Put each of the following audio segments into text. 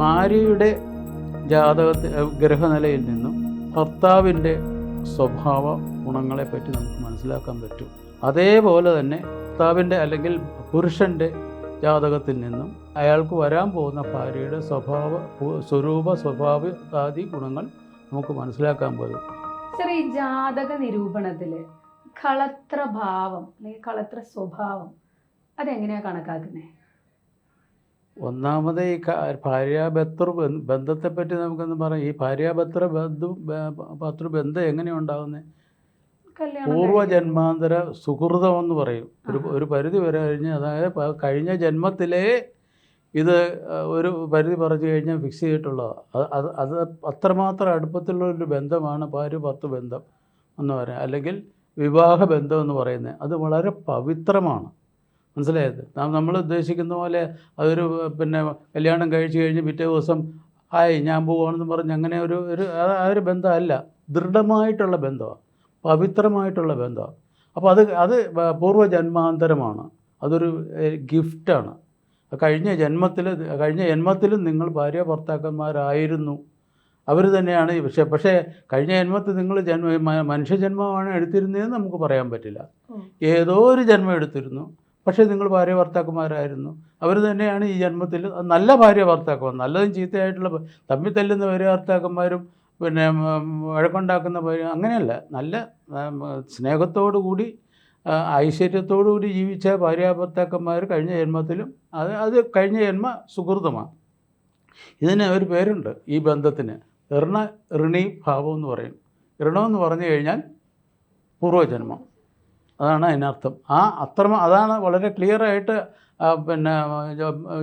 ഭാര്യയുടെ ജാതകത്തിൽ ഗ്രഹനിലയിൽ നിന്നും ഭർത്താവിന്റെ സ്വഭാവ ഗുണങ്ങളെപ്പറ്റി നമുക്ക് മനസ്സിലാക്കാൻ പറ്റും. അതേപോലെ തന്നെ ഭർത്താവിന്റെ അല്ലെങ്കിൽ പുരുഷന്റെ ജാതകത്തിൽ നിന്നും അയാൾക്ക് വരാൻ പോകുന്ന ഭാര്യയുടെ സ്വഭാവ സ്വരൂപ സ്വഭാവ ആദി ഗുണങ്ങൾ നമുക്ക് മനസ്സിലാക്കാൻ പറ്റും. സർ ഈ ജാതക നിരൂപണത്തിൽ കളത്ര ഭാവം അല്ലെങ്കിൽ കളത്ര സ്വഭാവം അതെങ്ങനെയാണ് കണക്കാക്കുന്നത് ഒന്നാമത് ഈ ബന്ധ- ബന്ധത്തെപ്പറ്റി നമുക്കൊന്ന് പറയാം. ഈ ഭാര്യാഭർത്തൃ ബന്ധു ബ- ഭർത്തൃ ബന്ധം എങ്ങനെയുണ്ടാവുന്നത് പൂർവജന്മാന്തര സുഹൃതം എന്ന് പറയും. ഒരു ഒരു പരിധി വരെ കഴിഞ്ഞ് അതായത് കഴിഞ്ഞ ജന്മത്തിലേ ഇത് ഒരു പരിധി പറഞ്ഞു കഴിഞ്ഞാൽ ഫിക്സ് ചെയ്തിട്ടുള്ളതാണ് അത് അത് അത് അത്രമാത്രം അടുപ്പത്തിലുള്ള ഒരു ബന്ധമാണ് ഭാര്യ ഭർത്തൃ ബന്ധം എന്ന് പറയാം അല്ലെങ്കിൽ വിവാഹ ബന്ധം എന്ന് പറയുന്നത്. അത് വളരെ പവിത്രമാണ്. മനസ്സിലായത്. നമ്മൾ ഉദ്ദേശിക്കുന്ന പോലെ അതൊരു പിന്നെ കല്യാണം കഴിച്ചു കഴിഞ്ഞ് പിറ്റേ ദിവസം ഹായ് ഞാൻ പോകുകയാണെന്ന് പറഞ്ഞ് അങ്ങനെ ഒരു ഒരു ആ- ഒരു ബന്ധമല്ല. ദൃഢമായിട്ടുള്ള ബന്ധമാണ് പവിത്രമായിട്ടുള്ള ബന്ധമാണ് അപ്പോൾ അത് അത് പൂർവജന്മാന്തരമാണ്. അതൊരു ഗിഫ്റ്റാണ്. കഴിഞ്ഞ ജന്മത്തിൽ കഴിഞ്ഞ ജന്മത്തിലും നിങ്ങൾ ഭാര്യ ഭർത്താക്കന്മാരായിരുന്നു. അവർ തന്നെയാണ് പക്ഷേ പക്ഷേ കഴിഞ്ഞ ജന്മത്തിൽ നിങ്ങൾ ജന്മ മനുഷ്യജന്മമാണ് എടുത്തിരുന്നതെന്ന് നമുക്ക് പറയാൻ പറ്റില്ല. ഏതോ ഒരു ജന്മം എടുത്തിരുന്നു. പക്ഷേ നിങ്ങൾ ഭാര്യ ഭർത്താക്കന്മാരായിരുന്നു. അവർ തന്നെയാണ് ഈ ജന്മത്തിൽ നല്ല ഭാര്യ ഭർത്താക്കന്മാർ. നല്ലതും ചീത്തയായിട്ടുള്ള തമ്മിൽ തല്ലുന്ന ഭാര്യ ഭർത്താക്കന്മാരും പിന്നെ വഴക്കുണ്ടാക്കുന്ന ഭാര്യ അങ്ങനെയല്ല. നല്ല സ്നേഹത്തോടു കൂടി ഐശ്വര്യത്തോടു കൂടി ജീവിച്ച ഭാര്യ ഭർത്താക്കന്മാർ കഴിഞ്ഞ ജന്മത്തിലും അത് അത് കഴിഞ്ഞ ജന്മ സുഹൃതമാണ് ഇതിന് ഒരു പേരുണ്ട് ഈ ബന്ധത്തിന്. ഋണ ഋണി ഭാവം എന്ന് പറയും. ഋണമെന്ന് പറഞ്ഞു കഴിഞ്ഞാൽ പൂർവജന്മം. അതാണ് അതിനർത്ഥം. ആ അത്ര അതാണ് വളരെ ക്ലിയർ ആയിട്ട് പിന്നെ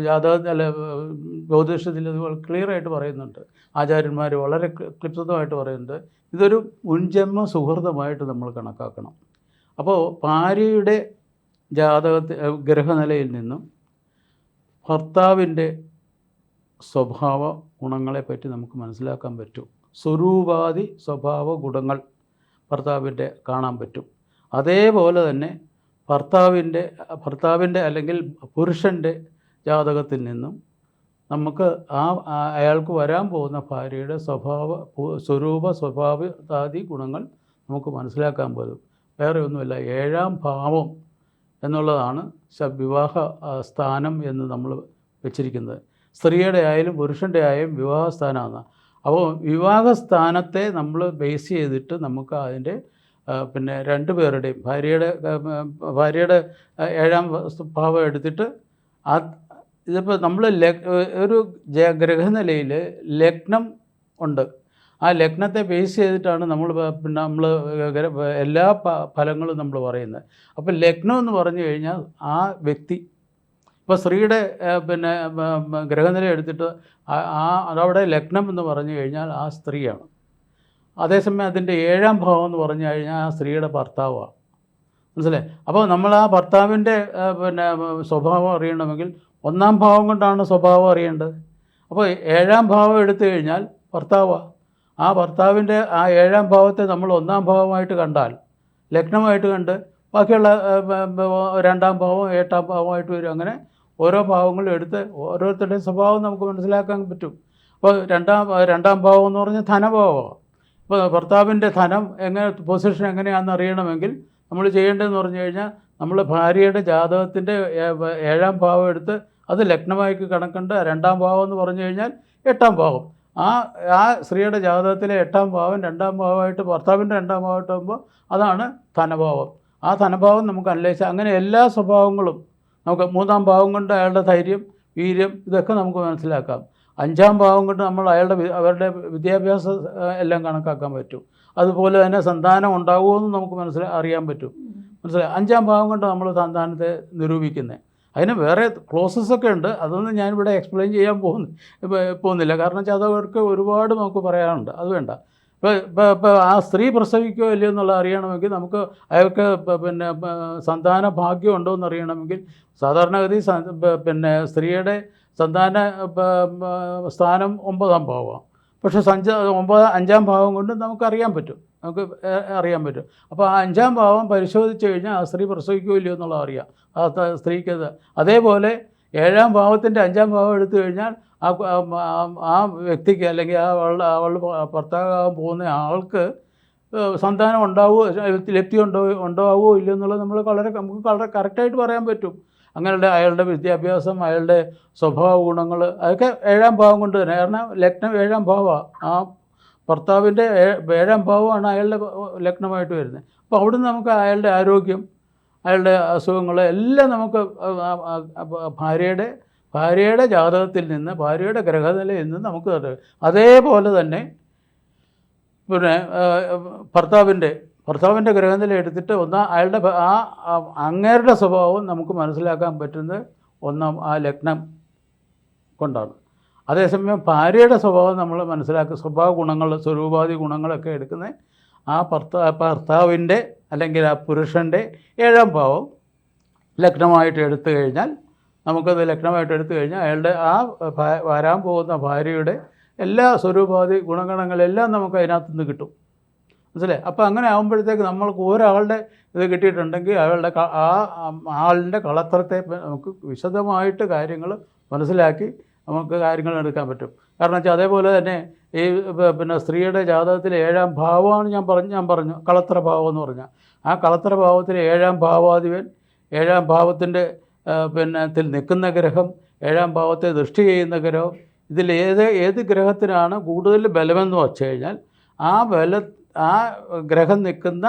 ജാതക അല്ല ജ്യോതിഷത്തിൽ ഇത് ക്ലിയർ ആയിട്ട് പറയുന്നുണ്ട്. ആചാര്യന്മാർ വളരെ ക്ലി- ക്ലിപ്തമായിട്ട് പറയുന്നുണ്ട്. ഇതൊരു മുൻജന്മ സുഹൃതമായിട്ട് നമ്മൾ കണക്കാക്കണം. അപ്പോൾ ഭാര്യയുടെ ജാതകത്തിൽ ഗ്രഹനിലയിൽ നിന്നും ഭർത്താവിന്റെ സ്വഭാവ ഗുണങ്ങളെപ്പറ്റി നമുക്ക് മനസ്സിലാക്കാൻ പറ്റും. സ്വരൂപാതി സ്വഭാവ ഗുണങ്ങൾ ഭർത്താവിന്റെ കാണാൻ പറ്റും. അതേപോലെ തന്നെ ഭർത്താവിന്റെ ഭർത്താവിന്റെ അല്ലെങ്കിൽ പുരുഷന്റെ ജാതകത്തിൽ നിന്നും നമുക്ക് ആ അയാൾക്ക് വരാൻ പോകുന്ന ഭാര്യയുടെ സ്വഭാവ സ്വരൂപ സ്വഭാവ ആദി ഗുണങ്ങൾ നമുക്ക് മനസ്സിലാക്കാൻ പറ്റും. വേറെ ഒന്നുമില്ല. ഏഴാം ഭാവം എന്നുള്ളതാണ് വിവാഹ സ്ഥാനം എന്ന് നമ്മൾ വെച്ചിരിക്കുന്നത്. സ്ത്രീയുടെ ആയാലും പുരുഷന്റെ ആയാലും വിവാഹ സ്ഥാനമാണ് അപ്പോൾ വിവാഹ സ്ഥാനത്തെ നമ്മൾ ബേസ് ചെയ്തിട്ട് നമുക്ക് അതിന്റെ പിന്നെ രണ്ട് പേരുടെയും ഭാര്യയുടെ ഭാര്യയുടെ ഏഴാം ഭാവം എടുത്തിട്ട് ആ ഇതിപ്പോൾ നമ്മൾ ഒരു ഗ്രഹനിലയിൽ ലഗ്നം ഉണ്ട്. ആ ലഗ്നത്തെ ബേസ് ചെയ്തിട്ടാണ് നമ്മൾ പിന്നെ നമ്മൾ എല്ലാ ഫലങ്ങളും നമ്മൾ പറയുന്നത്. അപ്പോൾ ലഗ്നം എന്ന് പറഞ്ഞു കഴിഞ്ഞാൽ ആ വ്യക്തി ഇപ്പോൾ സ്ത്രീയുടെ പിന്നെ ഗ്രഹനില എടുത്തിട്ട് ആ അതവിടെ ലഗ്നം എന്ന് പറഞ്ഞു കഴിഞ്ഞാൽ ആ സ്ത്രീയാണ്. അതേസമയം അതിന്റെ ഏഴാം ഭാവം എന്ന് പറഞ്ഞു കഴിഞ്ഞാൽ ആ സ്ത്രീയുടെ ഭർത്താവാണ്. മനസ്സിലായി? അപ്പോൾ നമ്മൾ ആ ഭർത്താവിന്റെ പിന്നെ സ്വഭാവം അറിയണമെങ്കിൽ ഒന്നാം ഭാവം കൊണ്ടാണ് സ്വഭാവം അറിയേണ്ടത്. അപ്പോൾ ഏഴാം ഭാവം എടുത്തു കഴിഞ്ഞാൽ ഭർത്താവാണ് ആ ഭർത്താവിന്റെ ആ ഏഴാം ഭാവത്തെ നമ്മൾ ഒന്നാം ഭാവമായിട്ട് കണ്ടാൽ ലഗ്നമായിട്ട് കണ്ട് ബാക്കിയുള്ള രണ്ടാം ഭാവം എട്ടാം ഭാവമായിട്ട് വരും. അങ്ങനെ ഓരോ ഭാവങ്ങളും എടുത്ത് ഓരോരുത്തരുടെയും സ്വഭാവം നമുക്ക് മനസ്സിലാക്കാൻ പറ്റും. അപ്പോൾ രണ്ടാം രണ്ടാം ഭാവം എന്ന് പറഞ്ഞാൽ ധനഭാവമാണ്. ഇപ്പോൾ ഭർത്താവിന്റെ ധനം എങ്ങനെ പൊസിഷൻ എങ്ങനെയാണെന്ന് അറിയണമെങ്കിൽ നമ്മൾ ചെയ്യേണ്ടതെന്ന് പറഞ്ഞു കഴിഞ്ഞാൽ നമ്മൾ ഭാര്യയുടെ ജാതകത്തിന്റെ ഏഴാം ഭാവം എടുത്ത് അത് ലഗ്നമായിക്ക് കണക്കുണ്ട്. രണ്ടാം ഭാവം എന്ന് പറഞ്ഞു കഴിഞ്ഞാൽ എട്ടാം ഭാവം. ആ ആ സ്ത്രീയുടെ ജാതകത്തിലെ എട്ടാം ഭാവം രണ്ടാം ഭാവമായിട്ട് ഭർത്താവിന്റെ രണ്ടാം ഭാവമായിട്ടാകുമ്പോൾ അതാണ് ധനഭാവം. ആ ധനഭാവം നമുക്ക് അനലൈസ് അങ്ങനെ എല്ലാ സ്വഭാവങ്ങളും നമുക്ക് മൂന്നാം ഭാവം കൊണ്ട് അയാളുടെ ധൈര്യം വീര്യം ഇതൊക്കെ നമുക്ക് മനസ്സിലാക്കാം. അഞ്ചാം ഭാവം കൊണ്ട് നമ്മൾ അയാളുടെ അവരുടെ വിദ്യാഭ്യാസം എല്ലാം കണക്കാക്കാൻ പറ്റും. അതുപോലെ തന്നെ സന്താനം ഉണ്ടാകുമെന്ന് നമുക്ക് മനസ്സിലാ അറിയാൻ പറ്റും. മനസ്സിലായി അഞ്ചാം ഭാവം കൊണ്ട് നമ്മൾ സന്താനത്തെ നിരൂപിക്കുന്നത് അതിന് വേറെ ക്ലോസസ് ഒക്കെ ഉണ്ട്. അതൊന്നും ഞാനിവിടെ എക്സ്പ്ലെയിൻ ചെയ്യാൻ പോകുന്നു പോകുന്നില്ല. കാരണം വെച്ചാൽ അതവർക്ക് ഒരുപാട് നമുക്ക് പറയാനുണ്ട്. അത് വേണ്ട. ഇപ്പോൾ ഇപ്പോൾ ഇപ്പോൾ ആ സ്ത്രീ പ്രസവിക്കുകയോ ഇല്ലയോ എന്നുള്ള അറിയണമെങ്കിൽ നമുക്ക് അയാൾക്ക് പിന്നെ സന്താന ഭാഗ്യം ഉണ്ടോ എന്ന് അറിയണമെങ്കിൽ സാധാരണഗതി പിന്നെ സ്ത്രീയുടെ സന്താന സ്ഥാനം ഒമ്പതാം ഭാവമാണ്. പക്ഷേ സഞ്ച ഒമ്പത് അഞ്ചാം ഭാവം കൊണ്ട് നമുക്കറിയാൻ പറ്റും. നമുക്ക് അറിയാൻ പറ്റും. അപ്പോൾ ആ അഞ്ചാം ഭാവം പരിശോധിച്ച് കഴിഞ്ഞാൽ ആ സ്ത്രീ പ്രസവിക്കുകയോ ഇല്ലയോ എന്നുള്ളത് അറിയാം. ആ സ്ത്രീക്ക് അതേപോലെ ഏഴാം ഭാവത്തിന്റെ അഞ്ചാം ഭാവം എടുത്തു കഴിഞ്ഞാൽ ആ ആ- വ്യക്തിക്ക് അല്ലെങ്കിൽ ആ അവളുടെ അവൾ ഭർത്താവാകാൻ പോകുന്ന ആൾക്ക് സന്താനം ഉണ്ടാവുമോ ലഭ്യം ഉണ്ടോ ഉണ്ടാവുമോ ഇല്ലയോ എന്നുള്ളത് നമ്മൾ വളരെ നമുക്ക് വളരെ കറക്റ്റായിട്ട് പറയാൻ പറ്റും. അങ്ങനെ അയാളുടെ വിദ്യാഭ്യാസം അയാളുടെ സ്വഭാവ ഗുണങ്ങൾ അതൊക്കെ ഏഴാം ഭാവം കൊണ്ട് തന്നെ. കാരണം ലഗ്നം ഏഴാം ഭാവമാണ് ആ ഭർത്താവിന്റെ ഏഴാം ഭാവമാണ് അയാളുടെ ലഗ്നമായിട്ട് വരുന്നത്. അപ്പോൾ അവിടുന്ന് നമുക്ക് അയാളുടെ ആരോഗ്യം അയാളുടെ അസുഖങ്ങൾ എല്ലാം നമുക്ക് ഭാര്യയുടെ ഭാര്യയുടെ ജാതകത്തിൽ നിന്ന് ഭാര്യയുടെ ഗ്രഹനിലയിൽ നിന്ന് നമുക്ക് അതേപോലെ തന്നെ പിന്നെ ഭർത്താവിന്റെ ഭർത്താവിന്റെ ഗ്രഹനില എടുത്തിട്ട് ഒന്നാം അയാളുടെ ആ അങ്ങേരുടെ സ്വഭാവം നമുക്ക് മനസ്സിലാക്കാൻ പറ്റുന്നത് ഒന്നാം ആ ലഗ്നം കൊണ്ടാണ്. അതേസമയം ഭാര്യയുടെ സ്വഭാവം നമ്മൾ മനസ്സിലാക്കുക സ്വഭാവ ഗുണങ്ങൾ സ്വരൂപാധി ഗുണങ്ങളൊക്കെ എടുക്കുന്ന ആ ഭർത്താ ഭർത്താവിന്റെ അല്ലെങ്കിൽ ആ പുരുഷന്റെ ഏഴാം ഭാവം ലഗ്നമായിട്ട് എടുത്തു കഴിഞ്ഞാൽ നമുക്കത് ലഗ്നമായിട്ട് എടുത്തു കഴിഞ്ഞാൽ അയാളുടെ ആ വരാൻ പോകുന്ന ഭാര്യയുടെ എല്ലാ സ്വരൂപാധി ഗുണഗണങ്ങളെല്ലാം നമുക്ക് അതിനകത്തുനിന്ന് കിട്ടും. മനസ്സിലായി? അപ്പോൾ അങ്ങനെ ആകുമ്പോഴത്തേക്ക് നമ്മൾക്ക് ഒരാളുടെ ഇത് കിട്ടിയിട്ടുണ്ടെങ്കിൽ അയാളുടെ ആ ആളിന്റെ കളത്രത്തെ നമുക്ക് വിശദമായിട്ട് കാര്യങ്ങൾ മനസ്സിലാക്കി നമുക്ക് കാര്യങ്ങൾ എടുക്കാൻ പറ്റും. കാരണം വെച്ചാൽ അതേപോലെ തന്നെ ഈ പിന്നെ സ്ത്രീയുടെ ജാതകത്തിലെ ഏഴാം ഭാവമാണ് ഞാൻ പറഞ്ഞു ഞാൻ പറഞ്ഞു കളത്ര ഭാവം എന്ന് പറഞ്ഞാൽ ആ കളത്ര ഭാവത്തിലെ ഏഴാം ഭാവാധിപൻ ഏഴാം ഭാവത്തിന്റെ പിന്നെ നിൽക്കുന്ന ഗ്രഹം ഏഴാം ഭാവത്തെ ദൃഷ്ടി ചെയ്യുന്ന ഗ്രഹം ഇതിൽ ഏത് ഏത് ഗ്രഹത്തിനാണ് കൂടുതൽ ബലമെന്ന് വച്ചു കഴിഞ്ഞാൽ ആ ബല ആ ഗ്രഹം നിൽക്കുന്ന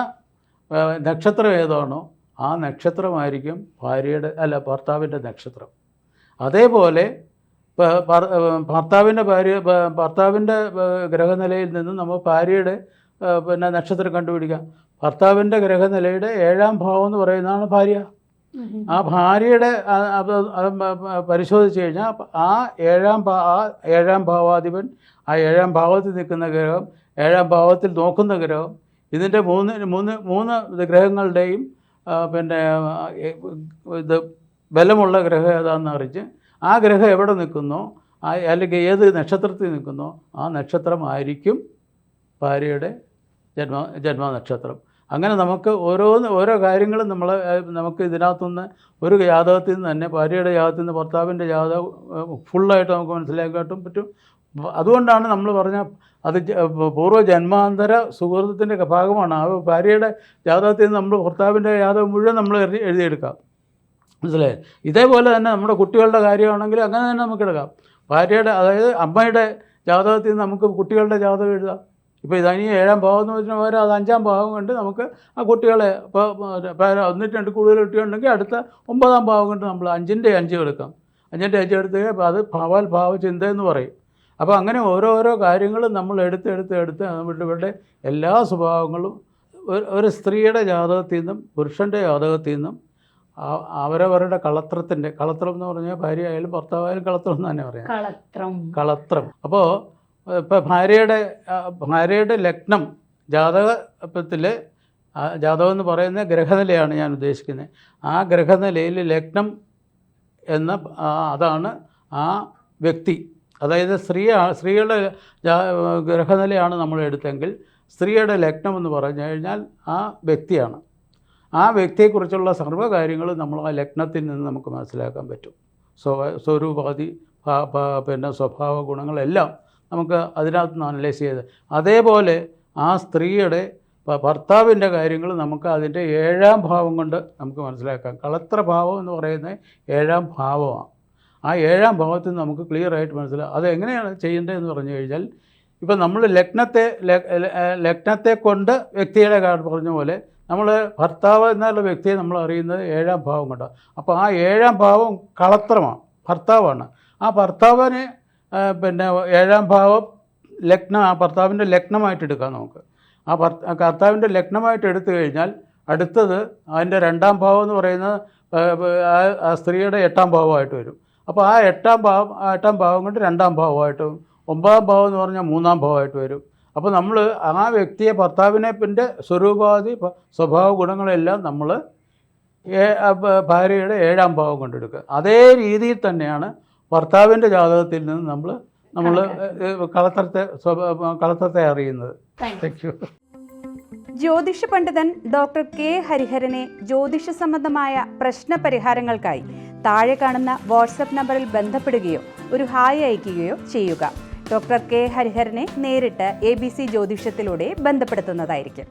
നക്ഷത്രം ഏതാണോ ആ നക്ഷത്രമായിരിക്കും ഭാര്യയുടെ അല്ല ഭർത്താവിന്റെ നക്ഷത്രം. അതേപോലെ ഭർത്താവിന്റെ ഭാര്യ ഭർത്താവിന്റെ ഗ്രഹനിലയിൽ നിന്ന് നമ്മൾ ഭാര്യയുടെ പിന്നെ നക്ഷത്രം കണ്ടുപിടിക്കാം. ഭർത്താവിന്റെ ഗ്രഹനിലയുടെ ഏഴാം ഭാവം എന്ന് പറയുന്നതാണ് ഭാര്യ. ആ ഭാര്യയുടെ പരിശോധിച്ച് കഴിഞ്ഞാൽ ആ ഏഴാം ആ ഏഴാം ഭാവാധിപൻ ആ ഏഴാം ഭാവത്തിൽ നിൽക്കുന്ന ഗ്രഹം ഏഴാം ഭാവത്തിൽ നോക്കുന്ന ഗ്രഹം ഇതിന്റെ മൂന്ന് മൂന്ന് മൂന്ന് ഗ്രഹങ്ങളുടെയും പിന്നെ ഇത് ബലമുള്ള ഗ്രഹം ഏതാണെന്ന് അറിയിച്ച് ആ ഗ്രഹം എവിടെ നിൽക്കുന്നോ ആ അല്ലെങ്കിൽ ഏത് നക്ഷത്രത്തിൽ നിൽക്കുന്നോ ആ നക്ഷത്രമായിരിക്കും ഭാര്യയുടെ ജന്മ ജന്മനക്ഷത്രം. അങ്ങനെ നമുക്ക് ഓരോന്ന് ഓരോ കാര്യങ്ങളും നമ്മൾ നമുക്ക് ഇതിനകത്തുനിന്ന് ഒരു ജാതകത്തിൽ നിന്ന് തന്നെ ഭാര്യയുടെ ജാതകത്തിൽ നിന്ന് ഭർത്താവിന്റെ ഏഹ്, ഫുള്ളായിട്ട് നമുക്ക് മനസ്സിലാക്കാട്ടും പറ്റും. അതുകൊണ്ടാണ് നമ്മൾ പറഞ്ഞ അത് പൂർവ ജന്മാന്തര സുഹൃത്തിന്റെ ഭാഗമാണ്. ആ ഭാര്യയുടെ ജാതകത്തിൽ നിന്ന് നമ്മൾ ഭർത്താവിന്റെ ജാതകം മുഴുവൻ നമ്മൾ എഴുതിയെടുക്കാം. മനസ്സിലായി? ഇതേപോലെ തന്നെ നമ്മുടെ കുട്ടികളുടെ കാര്യമാണെങ്കിൽ അങ്ങനെ തന്നെ നമുക്ക് എടുക്കാം. ഭാര്യയുടെ അതായത് അമ്മയുടെ ജാതകത്തിൽ നിന്ന് നമുക്ക് കുട്ടികളുടെ ജാതകം എഴുതാം. ഇപ്പോൾ ഇതനി ഏഴാം ഭാഗം എന്ന് വെച്ചാൽ പകരം അത് അഞ്ചാം ഭാഗം കൊണ്ട് നമുക്ക് ആ കുട്ടികളെ ഇപ്പോൾ ഒന്നിട്ട് രണ്ട് കൂടുതൽ കുട്ടികളുണ്ടെങ്കിൽ അടുത്ത ഒമ്പതാം ഭാവം കൊണ്ട് നമ്മൾ അഞ്ചിന്റെ അഞ്ച് എടുക്കാം. അഞ്ചിന്റെ അഞ്ച് എടുത്ത് അപ്പോൾ അത് ഭാവാൽ ഭാവചിന്ത എന്ന് പറയും. അപ്പോൾ അങ്ങനെ ഓരോരോ കാര്യങ്ങളും നമ്മൾ എടുത്ത് എടുത്ത് എടുത്ത് നമ്മളുടെ എല്ലാ സ്വഭാവങ്ങളും ഒരു ഒരു സ്ത്രീയുടെ ജാതകത്തിൽ നിന്നും പുരുഷന്റെ ജാതകത്തിൽ നിന്നും അവരവരുടെ കളത്രത്തിന്റെ കളത്രം എന്ന് പറഞ്ഞാൽ ഭാര്യ ആയാലും ഭർത്താവായാലും കളത്രം എന്ന് തന്നെ പറയാം. കളത്രം. കളത്രം. അപ്പോൾ ഇപ്പോൾ ഭാര്യയുടെ ഭാര്യയുടെ ലഗ്നം ജാതകത്തിൽ ജാതകം എന്ന് പറയുന്ന ഗ്രഹനിലയാണ് ഞാൻ ഉദ്ദേശിക്കുന്നത്. ആ ഗ്രഹനിലയിൽ ലഗ്നം എന്ന അതാണ് ആ വ്യക്തി. അതായത് സ്ത്രീ സ്ത്രീയുടെ ഗ്രഹനിലയാണ് നമ്മൾ എടുത്തെങ്കിൽ സ്ത്രീയുടെ ലഗ്നം എന്ന് പറഞ്ഞു കഴിഞ്ഞാൽ ആ വ്യക്തിയാണ്. ആ വ്യക്തിയെക്കുറിച്ചുള്ള സർവ കാര്യങ്ങളും നമ്മൾ ആ ലഗ്നത്തിൽ നിന്ന് നമുക്ക് മനസ്സിലാക്കാൻ പറ്റും. സ്വ ഭ- പിന്നെ സ്വഭാവ ഗുണങ്ങളെല്ലാം നമുക്ക് അതിനകത്ത് നിന്ന് അനലൈസ് ചെയ്ത്. അതേപോലെ ആ സ്ത്രീയുടെ ഭർത്താവിന്റെ കാര്യങ്ങൾ നമുക്ക് അതിന്റെ ഏഴാം ഭാവം കൊണ്ട് നമുക്ക് മനസ്സിലാക്കാം. കളത്ര ഭാവം എന്ന് പറയുന്നത് ഏഴാം ഭാവമാണ്. ആ ഏഴാം ഭാവത്തിൽ നമുക്ക് ക്ലിയർ ആയിട്ട് മനസ്സിലാക്കാം അതെങ്ങനെയാണ് ചെയ്യേണ്ടതെന്ന് പറഞ്ഞു കഴിഞ്ഞാൽ ഇപ്പം നമ്മൾ ലഗ്നത്തെ ലഗ്നത്തെ കൊണ്ട് വ്യക്തിയുടെ കാര്യം പറഞ്ഞ പോലെ നമ്മൾ ഭർത്താവ് എന്നുള്ള വ്യക്തിയെ നമ്മൾ അറിയുന്നത് ഏഴാം ഭാവം കൊണ്ടാണ്. അപ്പോൾ ആ ഏഴാം ഭാവം കളത്രമാണ് ഭർത്താവാണ്. ആ ഭർത്താവിന് പിന്നെ ഏഴാം ഭാവം ലഗ്നം ആ ഭർത്താവിന്റെ ലഗ്നമായിട്ട് എടുക്കാം നമുക്ക്. ആ ഭർത്ത കർത്താവിന്റെ ലഗ്നമായിട്ട് എടുത്തു കഴിഞ്ഞാൽ അടുത്തത് അതിന്റെ രണ്ടാം ഭാവം എന്ന് പറയുന്നത് ആ, സ്ത്രീയുടെ എട്ടാം ഭാവമായിട്ട് വരും. അപ്പോൾ ആ എട്ടാം ഭാവം ആ എട്ടാം ഭാവം കൊണ്ട് രണ്ടാം ഭാവമായിട്ടും ഒമ്പതാം ഭാവം എന്ന് പറഞ്ഞാൽ മൂന്നാം ഭാവമായിട്ട് വരും. അപ്പോൾ നമ്മൾ ആ വ്യക്തിയെ ഭർത്താവിനെ പിന്നെ സ്വരൂപാധി സ്വഭാവ ഗുണങ്ങളെല്ലാം നമ്മൾ ഭാര്യയുടെ ഏഴാം ഭാവം കൊണ്ടെടുക്കുക. അതേ രീതിയിൽ തന്നെയാണ് ഭർത്താവിന്റെ ജാതകത്തിൽ നിന്ന് നമ്മൾ നമ്മൾ കളത്തരത്തെ കളത്തരത്തെ അറിയുന്നത്. Thank you. ജ്യോതിഷ പണ്ഡിതൻ ഡോക്ടർ കെ ഹരിഹരനെ ജ്യോതിഷ സംബന്ധമായ പ്രശ്ന പരിഹാരങ്ങൾക്കായി താഴെ കാണുന്ന വാട്സപ്പ് നമ്പറിൽ ബന്ധപ്പെടുകയോ ഒരു ഹായ് അയക്കുകയോ ചെയ്യുക. ഡോക്ടർ കെ ഹരിഹരനെ നേരിട്ട് എ ബി സി ജ്യോതിഷത്തിലൂടെ ബന്ധപ്പെടുത്തുന്നതായിരിക്കും.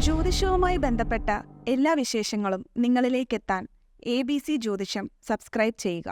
ജ്യോതിഷവുമായി ബന്ധപ്പെട്ട എല്ലാ വിശേഷങ്ങളും നിങ്ങളിലേക്കെത്താൻ എ ബി സി ജ്യോതിഷം സബ്സ്ക്രൈബ് ചെയ്യുക.